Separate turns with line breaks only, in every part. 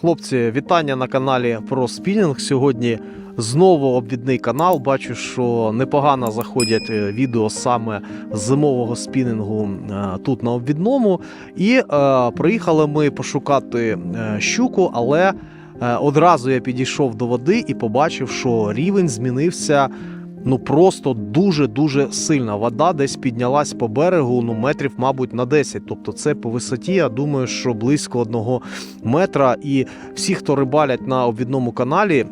Хлопці, вітання на каналі про спінінг. Сьогодні знову обвідний канал. Бачу, що непогано заходять е, відео саме зимового спінінгу е, тут на обвідному. І е, приїхали ми пошукати е, щуку, але одразу я підійшов до води і побачив, що рівень змінився. Ну просто дуже-дуже сильна. Вода десь піднялась по берегу, ну метрів, мабуть, на 10. Тобто це по висоті, я думаю, що близько одного метра. І всі, хто рибалять на обвідному каналі.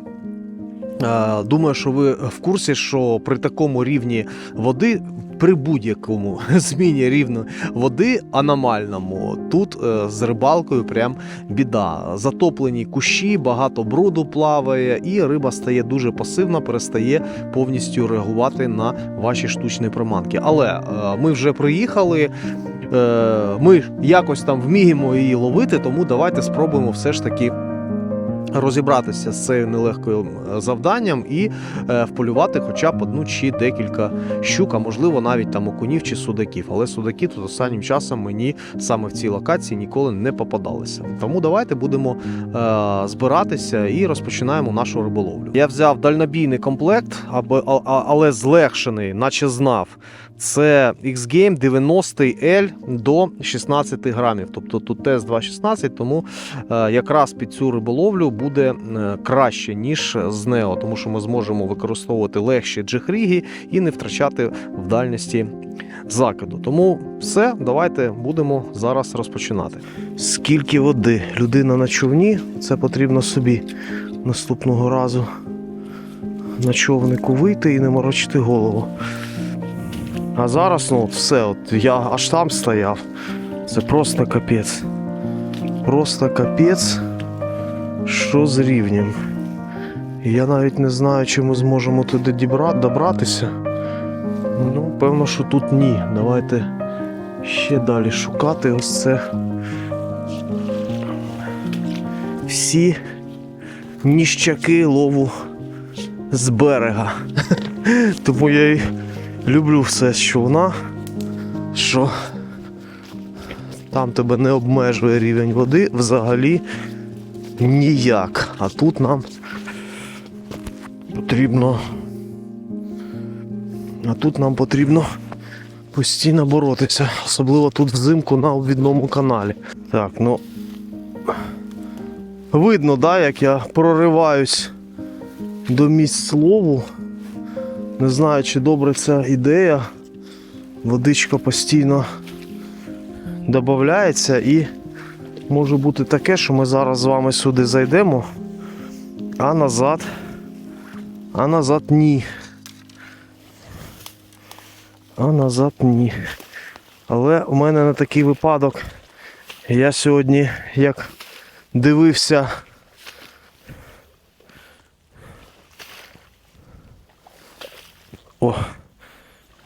е, Думаю, що ви в курсі, що при такому рівні води, при будь-якому зміні рівня води аномальному, тут е, з рибалкою прям біда. Затоплені кущі, багато бруду плаває, і риба стає дуже пасивна, перестає повністю реагувати на ваші штучні приманки. Але е, ми вже приїхали. е, Ми якось там вміємо її ловити, тому давайте спробуємо все ж таки розібратися з цим нелегким е, завданням і е, вполювати хоча б одну чи декілька щук, а можливо навіть там окунів чи судаків. Але судаки тут останнім часом мені саме в цій локації ніколи не попадалися. Тому давайте будемо е, збиратися і розпочинаємо нашу риболовлю. Я взяв дальнобійний комплект, але злегшений, наче знав. Це X-Game 90L до 16 грамів. Тобто тут тест 2,16, тому е, якраз під цю риболовлю буде е, краще, ніж з Neo, тому що ми зможемо використовувати легші джихріги і не втрачати в дальності закиду. Тому все, давайте будемо зараз розпочинати. Скільки води? Людина на човні, це потрібно собі наступного разу на човнику вийти і не морочити голову. А зараз, ну, от все, от я аж там стояв. Це просто капець. Просто капець, що з рівнем. Я навіть не знаю, чи ми зможемо туди добратися. Ну, певно, що тут ні. Давайте ще далі шукати ось це. Всі ніщаки лову з берега. Тому я й люблю все з човна, що там тебе не обмежує рівень води взагалі ніяк. А тут нам потрібно. А тут нам потрібно постійно боротися, особливо тут взимку на обвідному каналі. Так, ну видно, да, як я прориваюсь до місць лову. Не знаю, чи добре ця ідея. Водичка постійно додається і може бути таке, що ми зараз з вами сюди зайдемо, а назад, а назад ні. А назад ні. Але у мене на такий випадок я сьогодні як дивився. О,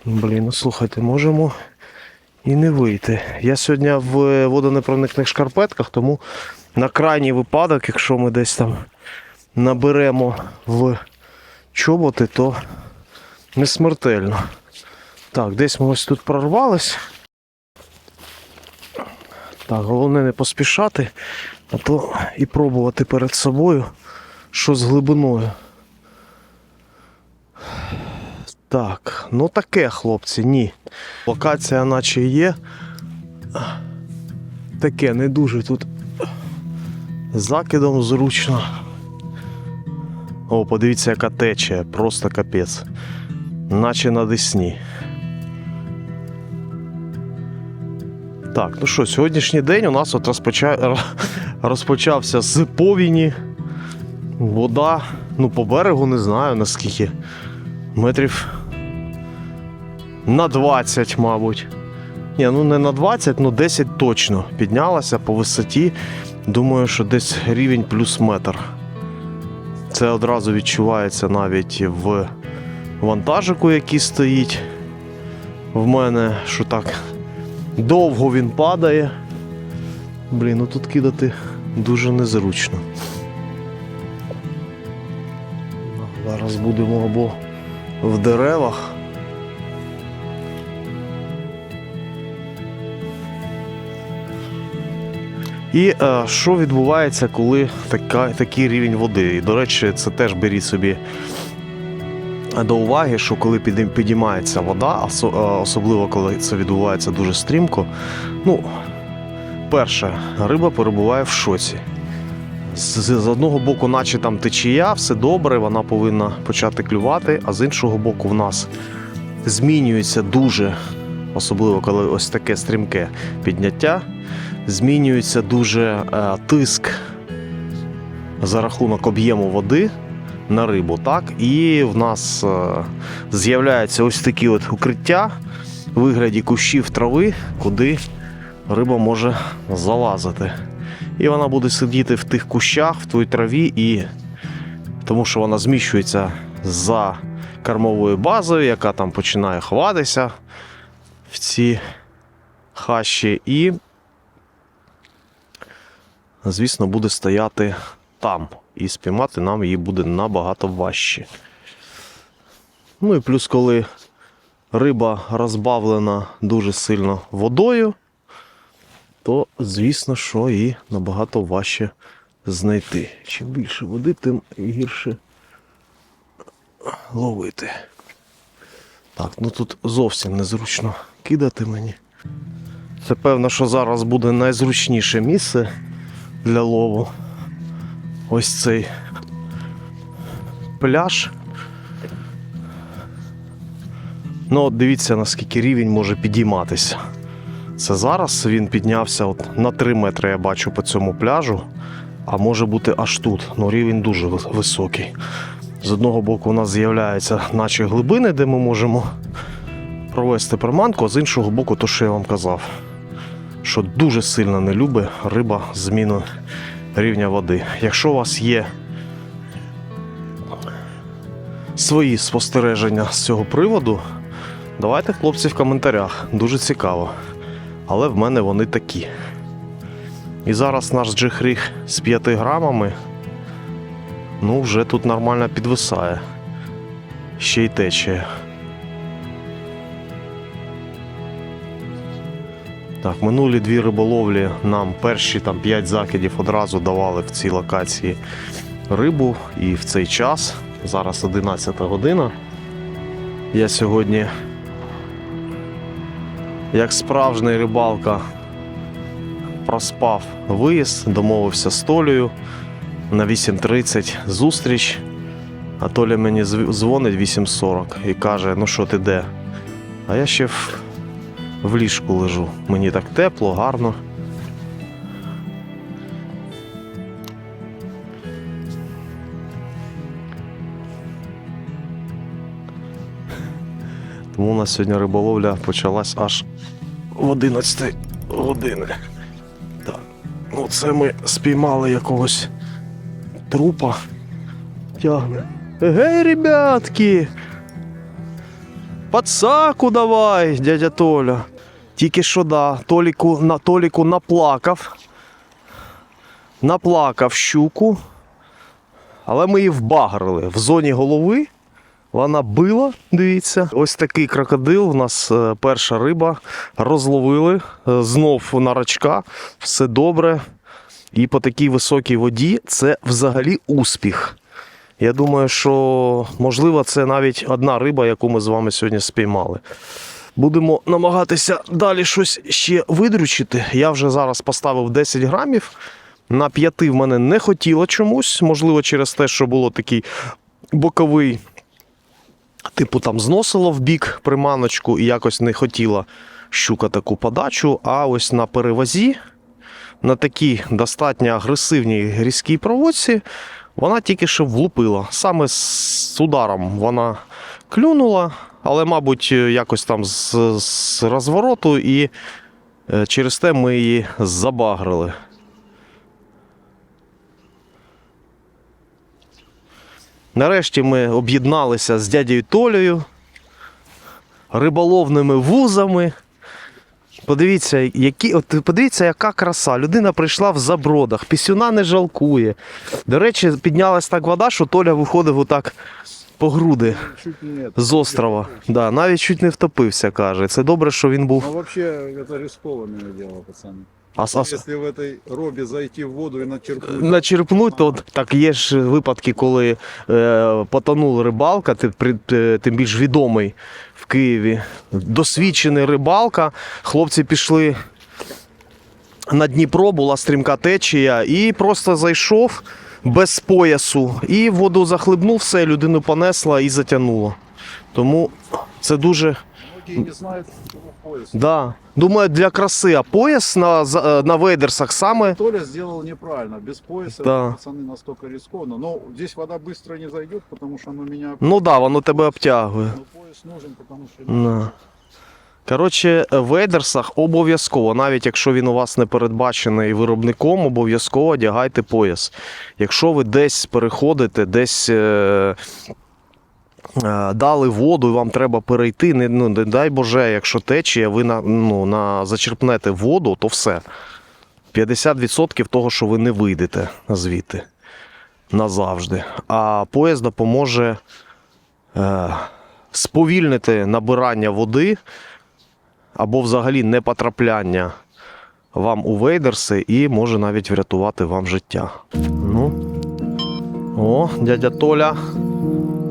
блін, ну слухайте, можемо і не вийти. Я сьогодні в водонепроникних шкарпетках, тому на крайній випадок, якщо ми десь там наберемо в чоботи, то не смертельно. Так, десь ми ось тут прорвались. Так, головне не поспішати, а то і пробувати перед собою, що з глибиною. Так, ну таке, хлопці, ні. Локація наче є. Таке не дуже тут закидом зручно. О, подивіться, яка течія, просто капець. Наче на десні. Так, ну що, сьогоднішній день у нас от розпоча... розпочався з повіні. Вода, ну по берегу не знаю наскільки. Метрів на 20, мабуть. Ні, ну не на 20, ну 10 точно. Піднялася по висоті. Думаю, що десь рівень плюс метр. Це одразу відчувається навіть в вантажику, який стоїть в мене, що так довго він падає. Блін, ну тут кидати дуже незручно. Зараз будемо або в деревах. І е, що відбувається, коли така, такий рівень води? І, до речі, це теж беріть собі до уваги, що коли піді- підіймається вода, е, особливо коли це відбувається дуже стрімко. Ну, перше, риба перебуває в шоці. З, з одного боку, наче там течія, все добре, вона повинна почати клювати, а з іншого боку, в нас змінюється дуже, особливо коли ось таке стрімке підняття, змінюється дуже е, тиск за рахунок об'єму води на рибу. Так? І в нас е, з'являються ось такі от укриття у вигляді кущів трави, куди риба може залазити. І вона буде сидіти в тих кущах, в той траві, і тому що вона зміщується за кормовою базою, яка там починає ховатися в ці хащі, і, звісно, буде стояти там. І спіймати нам її буде набагато важче. Ну і плюс, коли риба розбавлена дуже сильно водою, то звісно, що і набагато важче знайти. Чим більше води, тим гірше ловити. Так, ну тут зовсім незручно кидати мені. Це певно, що зараз буде найзручніше місце для лову. Ось цей пляж. Ну, от дивіться, наскільки рівень може підійматися. Це зараз він піднявся от на 3 метри, я бачу по цьому пляжу, а може бути аж тут. Ну, рівень дуже високий. З одного боку, у нас з'являються наче глибини, де ми можемо провести приманку, а з іншого боку, то, що я вам казав, що дуже сильно не любить риба зміну рівня води. Якщо у вас є свої спостереження з цього приводу, давайте, хлопці, в коментарях. Дуже цікаво. Але в мене вони такі. І зараз наш джихріг з 5 грамами, ну, вже тут нормально підвисає. Ще й тече. Так, минулі дві риболовлі нам перші там 5 закидів одразу давали в цій локації рибу. І в цей час, зараз 11 година. Я сьогодні, як справжній рибалка, проспав виїзд, домовився з Толею на 8.30 зустріч. А Толя мені дзвонить 8.40 і каже: ну що ти де? А я ще в в ліжку лежу. Мені так тепло, гарно. Тому у нас сьогодні риболовля почалась аж в 11 години. Так. Ну, це ми спіймали якогось трупа. Тягне. Гей, ребятки! Пацаку давай, дядя Толя. Тільки що да, Толіку, на Толіку наплакав. Наплакав щуку. Але ми її вбагрили в зоні голови. Вона била, дивіться. Ось такий крокодил. У нас е, перша риба. Розловили. е, Знов на рачка. Все добре. І по такій високій воді це взагалі успіх. Я думаю, що можливо це навіть одна риба, яку ми з вами сьогодні спіймали. Будемо намагатися далі щось ще видручити. Я вже зараз поставив 10 грамів. На 5 в мене не хотіло чомусь, можливо, через те, що було такий боковий, типу там зносило в бік приманочку і якось не хотіла щука таку подачу. А ось на перевозі, на такій достатньо агресивній різкій проводці, вона тільки що влупила. Саме з ударом вона клюнула, але, мабуть, якось там з, з розвороту, і е, через те ми її забагрили. Нарешті ми об'єдналися з дядею Толею, риболовними вузами. Подивіться, які, от, подивіться, яка краса. Людина прийшла в забродах, пісюна не жалкує. До речі, піднялась так вода, що Толя виходив отак по груди
Чуть нет.
з острова. Да, навіть чуть не втопився, каже. Це добре, що він був.
Ну вообще это рискованное дело, пацаны.
А, с- а с-
Если в этой робе зайти в воду и начерпнуть,
начерпнуть, то так є ж випадки, коли е, потонула рибалка, ти, при- е, тим більш відомий в Києві. Досвідчений рибалка. Хлопці пішли на Дніпро, була стрімка течія, і просто зайшов без поясу. І воду захлебнув, все, людину понесла і затягнуло. Тому це дуже
многие не знают этого пояса.
Да. Думаю, для краси, а пояс на, за- е, на вейдерсах саме.
Толя сделал неправильно, без пояса,
Да.
пацаны, настолько рискованно. Но здесь вода быстро не зайдет, потому что оно меня...
Ну так, да, воно тебе обтягує.
Но пояс нужен, потому что...
Да. Коротше, в вейдерсах обов'язково, навіть якщо він у вас не передбачений виробником, обов'язково одягайте пояс. Якщо ви десь переходите, десь е, е, дали воду і вам треба перейти, не, ну, не дай Боже, якщо течія, ви на, ну, на, зачерпнете воду, то все. 50% того, що ви не вийдете звідти назавжди. А пояс допоможе. Е, сповільнити набирання води або взагалі не потрапляння вам у вейдерси і може навіть врятувати вам життя. Ну. О, дядя Толя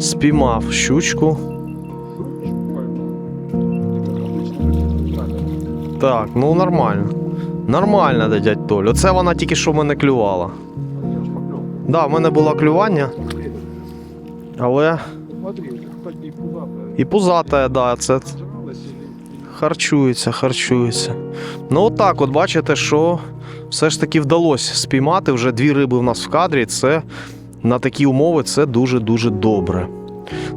спіймав щучку. Так, ну нормально. Нормально, дядь Толя. Оце вона тільки що мене клювала. Да, в мене було клювання, але і пузата, да, це Харчується, харчується. Ну, отак, от бачите, що все ж таки вдалося спіймати. Вже дві риби в нас в кадрі. Це на такі умови це дуже-дуже добре.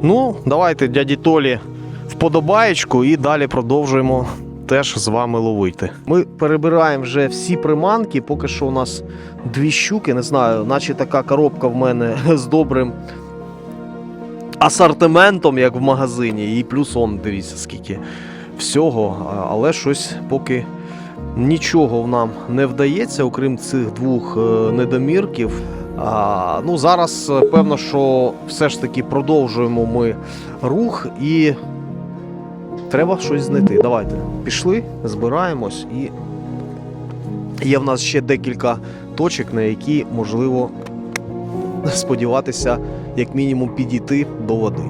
Ну, давайте, дяді Толі, вподобаєчку і далі продовжуємо теж з вами ловити. Ми перебираємо вже всі приманки. Поки що у нас дві щуки, не знаю, наче така коробка в мене з добрим асортиментом, як в магазині. І плюс он, дивіться, скільки всього, але щось поки нічого нам не вдається, окрім цих двох е, недомірків. А, ну, зараз е, певно, що все ж таки продовжуємо ми рух і треба щось знайти. Давайте пішли, збираємось і є в нас ще декілька точок, на які можливо сподіватися, як мінімум, підійти до води.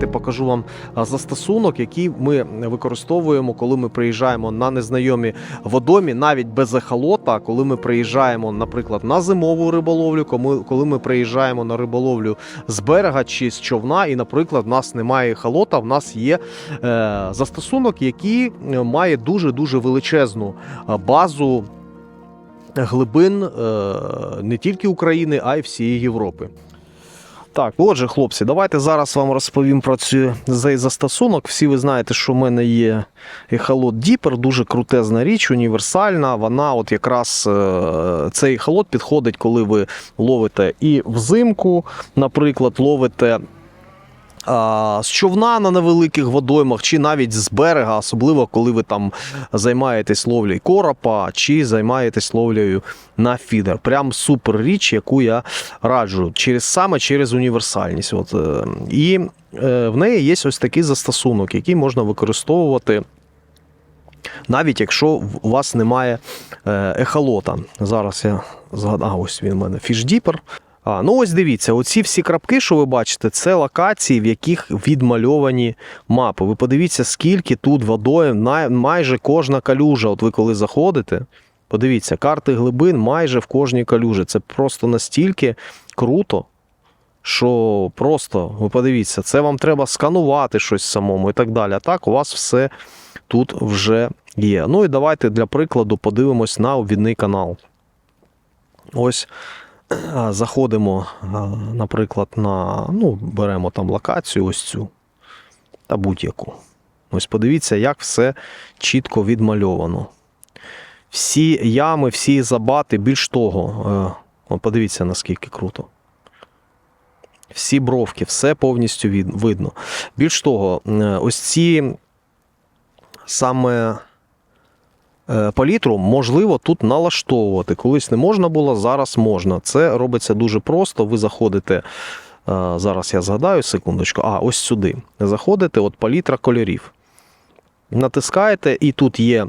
Давайте покажу вам застосунок, який ми використовуємо, коли ми приїжджаємо на незнайомі водомі, навіть без ехолота. Коли ми приїжджаємо, наприклад, на зимову риболовлю, коли- ми приїжджаємо на риболовлю з берега чи з човна, і, наприклад, в нас немає ехолота, в нас є е, застосунок, який е, має дуже дуже величезну базу. Глибин е, не тільки України, а й всієї Європи. Так, отже, хлопці, давайте зараз вам розповім про цей застосунок. Всі ви знаєте, що в мене є ехолот Діпер, дуже крутезна річ, універсальна. Вона, от якраз е, цей ехолот підходить, коли ви ловите і взимку, наприклад, ловите. З човна на невеликих водоймах, чи навіть з берега, особливо коли ви там займаєтесь ловлею коропа, чи займаєтесь ловлею на фідер. Прям супер річ, яку я раджу через саме через універсальність. От, е, і е, в неї є ось такий застосунок, який можна використовувати. Навіть якщо у вас немає е, ехолота. Зараз я згадав, ось він у мене фішдіпер. А, ну ось дивіться, оці всі крапки, що ви бачите, це локації, в яких відмальовані мапи. Ви подивіться, скільки тут водою, майже кожна калюжа. От ви коли заходите, подивіться, карти глибин майже в кожній калюжі. Це просто настільки круто, що просто, ви подивіться, це вам треба сканувати щось самому і так далі. А так у вас все тут вже є. Ну і давайте для прикладу подивимось на обвідний канал. Ось заходимо, наприклад, на. Ну, беремо там локацію, ось цю та будь-яку. Ось подивіться, як все чітко відмальовано. Всі ями, всі забати, більш того, е, подивіться, наскільки круто. Всі бровки, все повністю видно. Більш того, е, ось ці саме палітру можливо тут налаштовувати. Колись не можна було, зараз можна. Це робиться дуже просто. Ви заходите. е, Зараз я згадаю секундочку. А, ось сюди. Заходите, от палітра кольорів. Натискаєте, і тут є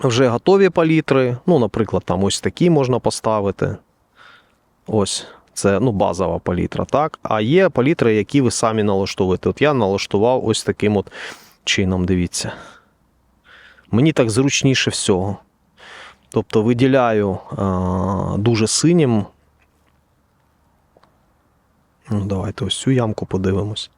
вже готові палітри. Ну, наприклад, там ось такі можна поставити. Ось. Це ну, базова палітра, так? А є палітри, які ви самі налаштовуєте. От я налаштував ось таким от чином, дивіться. Мені так зручніше всього. Тобто виділяю а, дуже синім. Ну, давайте ось цю ямку подивимось.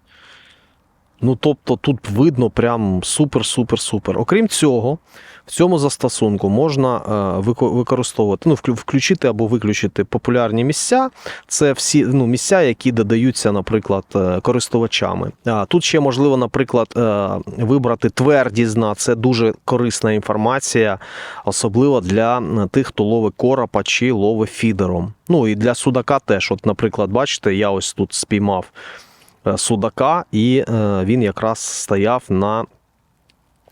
Ну, тобто, тут видно прям супер-супер-супер. Окрім цього, в цьому застосунку можна е, використовувати, ну, включити або виключити популярні місця. Це всі ну, місця, які додаються, наприклад, е, користувачами. Тут ще можливо, наприклад, е, вибрати твердізна. Це дуже корисна інформація, особливо для тих, хто ловить коропа чи ловить фідером. Ну і для судака теж. От, наприклад, бачите, я ось тут спіймав судака, і е, він якраз стояв на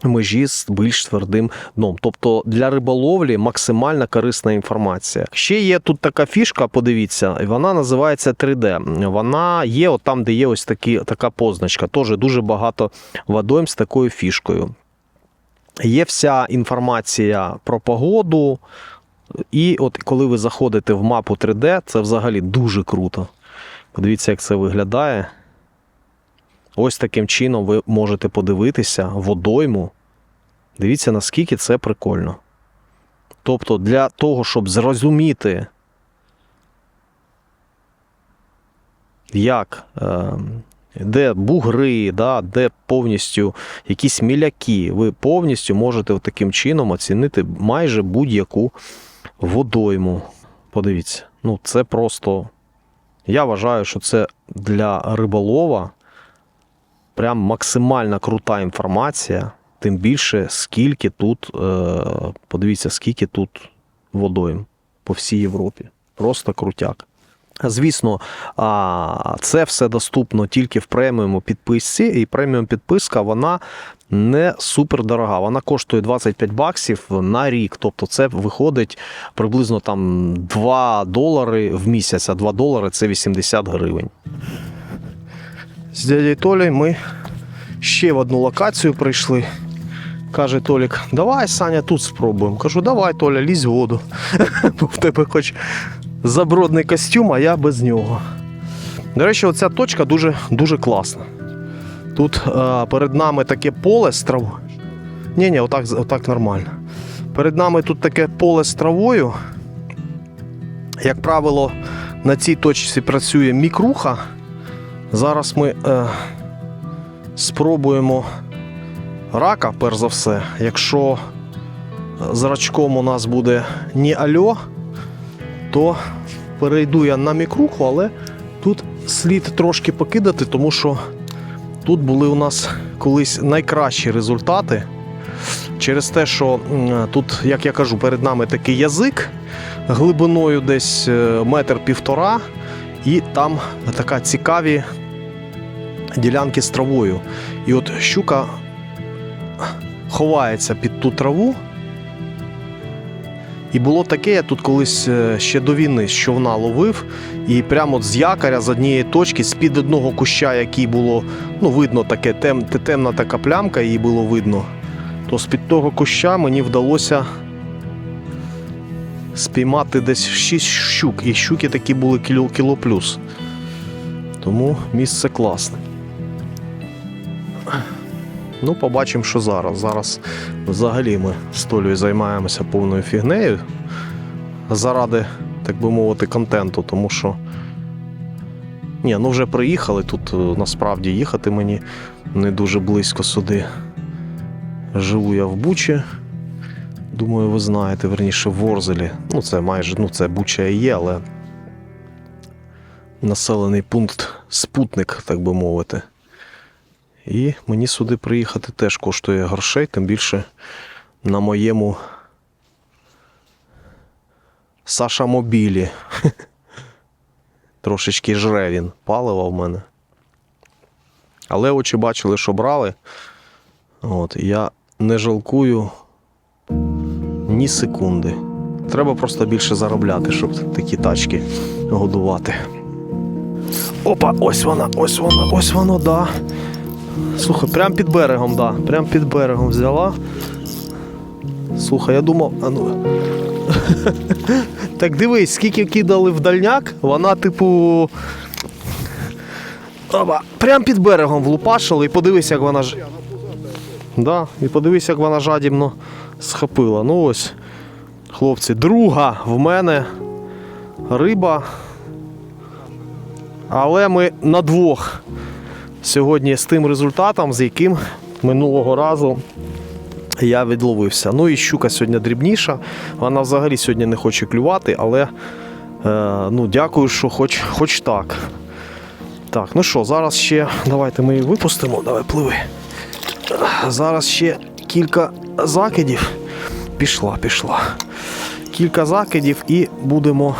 межі з більш твердим дном. Тобто для риболовлі максимально корисна інформація. Ще є тут така фішка, подивіться, вона називається 3D. Вона є от там, де є ось такі, така позначка. Теж дуже багато водойм з такою фішкою. Є вся інформація про погоду. І от коли ви заходите в мапу 3D, це взагалі дуже круто. Подивіться, як це виглядає. Ось таким чином ви можете подивитися водойму. Дивіться, наскільки це прикольно. Тобто, для того, щоб зрозуміти, як, е, де бугри, да, де повністю якісь міляки, ви повністю можете таким чином оцінити майже будь-яку водойму. Подивіться, ну це просто. Я вважаю, що це для риболова прям максимально крута інформація. Тим більше, скільки тут, е, подивіться, скільки тут водойм по всій Європі. Просто крутяк. Звісно, це все доступно тільки в преміум підписці, і преміум підписка вона не супер дорога. Вона коштує 25 баксів на рік. Тобто це виходить приблизно там 2 долари в місяць, а 2 долари це 80 гривень. З дядей Толей ми ще в одну локацію прийшли. Каже Толік, давай, Саня, тут спробуємо. Кажу, давай, Толя, лізь в воду. Бо в тебе хоч забродний костюм, а я без нього. До речі, оця точка дуже, дуже класна. Тут е, перед нами таке поле з травою. Ні, ні, отак, отак нормально. Перед нами тут таке поле з травою. Як правило, на цій точці працює мікруха. Зараз ми е, спробуємо рака, перш за все. Якщо зрачком у нас буде не альо, то перейду я на мікруху, але тут слід трошки покидати, тому що тут були у нас колись найкращі результати. Через те, що тут, як я кажу, перед нами такий язик глибиною десь е, метр півтора, і там така цікаві ділянки з травою. І от щука ховається під ту траву. І було таке, я тут колись е, ще до війни з човна ловив, і прямо з якоря з однієї точки, з-під одного куща, який було, ну, видно таке, тем, темна така плямка, її було видно. То з-під того куща мені вдалося спіймати десь 6 щук. І щуки такі були кіло, кіло плюс. Тому місце класне. Ну, побачимо, що зараз. Зараз взагалі ми з Толею займаємося повною фігнею заради, так би мовити, контенту, тому що. Ні, ну вже приїхали. Тут е, насправді їхати мені не дуже близько сюди. Живу я в Бучі. Думаю, ви знаєте, верніше в Ворзелі. Ну, це майже, ну, це Буча і є, але населений пункт спутник, так би мовити. І мені сюди приїхати теж коштує грошей, тим більше на моєму Саша Мобілі. Трошечки жре він палива в мене. Але очі бачили, що брали. От, я не жалкую ні секунди. Треба просто більше заробляти, щоб такі тачки годувати. Опа, ось вона, ось вона, ось воно, да. Слухай, прям під берегом, да. Прям під берегом взяла. Слухай, я думав, а ну. так дивись, скільки кидали в дальняк, вона, типу. Опа, прям під берегом влупашили і подивись, як вона ж. Да, і подивись, як вона жадібно схопила. Ну ось, хлопці, друга в мене риба. Але ми на двох сьогодні з тим результатом, з яким минулого разу я відловився. Ну і щука сьогодні дрібніша. Вона взагалі сьогодні не хоче клювати, але е, ну, дякую, що хоч, хоч так. Так, ну що, зараз ще давайте ми її випустимо. Давай пливи. Зараз ще кілька закидів. Пішла, пішла. Кілька закидів і будемо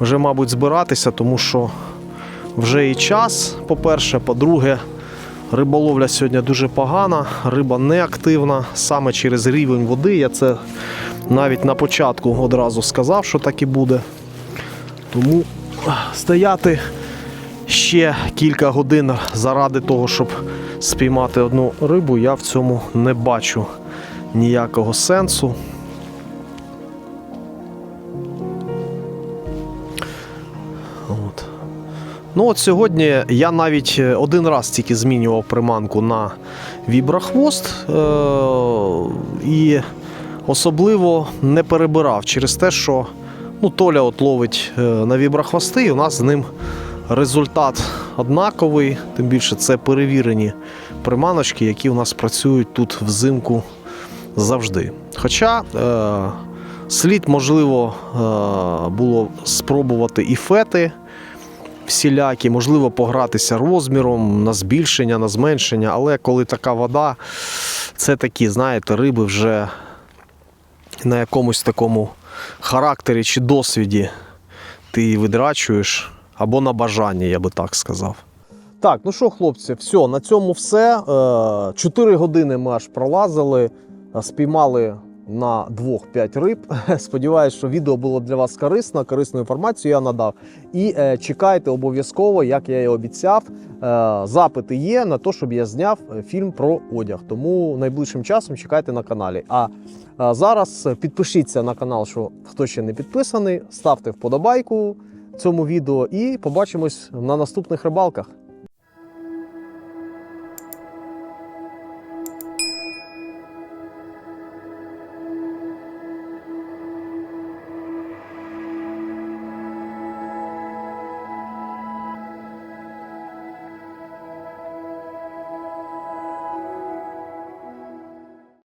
вже, мабуть, збиратися, тому що вже і час, по-перше, по-друге, риболовля сьогодні дуже погана, риба не активна, саме через рівень води. Я це навіть на початку одразу сказав, що так і буде. Тому стояти ще кілька годин заради того, щоб спіймати одну рибу, я в цьому не бачу ніякого сенсу. От. Ну от сьогодні я навіть е, один раз тільки змінював приманку на віброхвост е- і особливо не перебирав через те, що ну, Толя от ловить е, на віброхвости, і у нас з ним результат однаковий, тим більше це перевірені приманочки, які у нас працюють тут взимку завжди. Хоча е- слід, можливо, е- було спробувати і фети всілякі, можливо, погратися розміром на збільшення, на зменшення, але коли така вода, це такі, знаєте, риби вже на якомусь такому характері чи досвіді ти її видрачуєш, або на бажанні, я би так сказав. Так, ну що, хлопці, все, на цьому все. Е, Чотири години ми аж пролазили, е, спіймали на 2-5 риб. Сподіваюсь, що відео було для вас корисно, корисну інформацію я надав. І е, чекайте обов'язково, як я і обіцяв. Запити є на те, щоб я зняв фільм про одяг. Тому найближчим часом чекайте на каналі. А зараз підпишіться на канал, що хто ще не підписаний, ставте вподобайку цьому відео і побачимось на наступних рибалках.